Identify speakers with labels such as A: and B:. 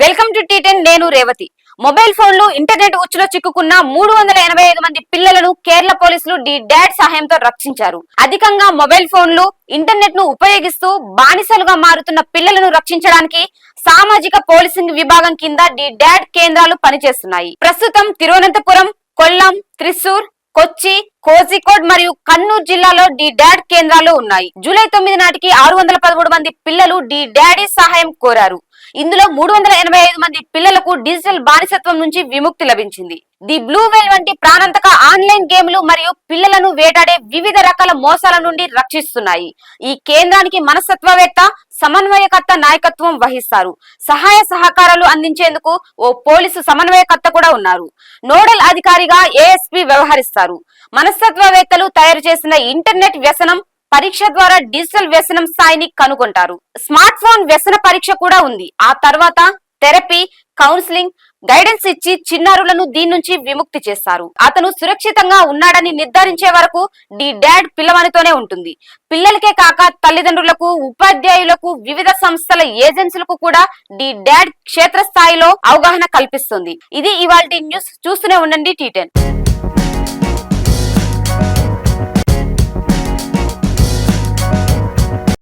A: Welcome to T10 నేను Revathi. Mobile ఫోన్లు internet ఉచ్చులో చిక్కుకున్న మూడు వందల ఎనభై ఐదు మంది పిల్లలను కేరళ పోలీసులు డి డాడ్ సహాయంతో రక్షించారు. అధికంగా మొబైల్ ఫోన్లు ఇంటర్నెట్ను ఉపయోగిస్తూ బానిసలుగా మారుతున్న పిల్లలను రక్షించడానికి సామాజిక పోలీసింగ్ విభాగం కింద డి డాడ్ కేంద్రాలు పనిచేస్తున్నాయి. ప్రస్తుతం తిరువనంతపురం కొల్లం త్రిశూర్ కొచ్చి కోజికోడ్ మరియు కన్నూర్ జిల్లాలో డి డాడ్ కేంద్రాలు ఉన్నాయి. జూలై తొమ్మిది నాటికి ఆరు వందల పదమూడు మంది పిల్లలు డి డాడీ సహాయం కోరారు. ఇందులో మూడు వందల ఎనభై ఐదు మంది పిల్లలకు డిజిటల్ బానిసత్వం నుంచి విముక్తి లభించింది. ది బ్లూ వెల్ వంటి ప్రాణాంతక ఆన్లైన్ గేమ్లు మరియు పిల్లలను వేటాడే వివిధ రకాల మోసాల నుండి రక్షిస్తున్నాయి. ఈ కేంద్రానికి మనస్తత్వవేత్త సమన్వయకర్త నాయకత్వం వహిస్తారు. సహాయ సహకారాలు అందించేందుకు ఓ పోలీసు సమన్వయకర్త కూడా ఉన్నారు. నోడల్ అధికారిగా ఏఎస్పీ వ్యవహరిస్తారు? మనస్తత్వవేత్తలు తయారు చేసిన ఇంటర్నెట్ వ్యసనం పరీక్ష ద్వారా డిజిటల్ వ్యసనం స్థాయిని కనుగొంటారు. స్మార్ట్ ఫోన్ వ్యసన పరీక్ష కూడా ఉంది. ఆ తర్వాత థెరపీ కౌన్సిలింగ్ గైడెన్స్ ఇచ్చి చిన్నారులను దీని నుంచి విముక్తి చేస్తారు. అతను సురక్షితంగా ఉన్నాడని నిర్ధారించే వరకు డి డాడ్ పిల్లవానితోనే ఉంటుంది. పిల్లలకే కాక తల్లిదండ్రులకు ఉపాధ్యాయులకు వివిధ సంస్థల ఏజెన్సీలకు కూడా డి డాడ్ క్షేత్రస్థాయిలో అవగాహన కల్పిస్తుంది. ఇది ఇవాళ న్యూస్. చూస్తూనే ఉండండి టీటెన్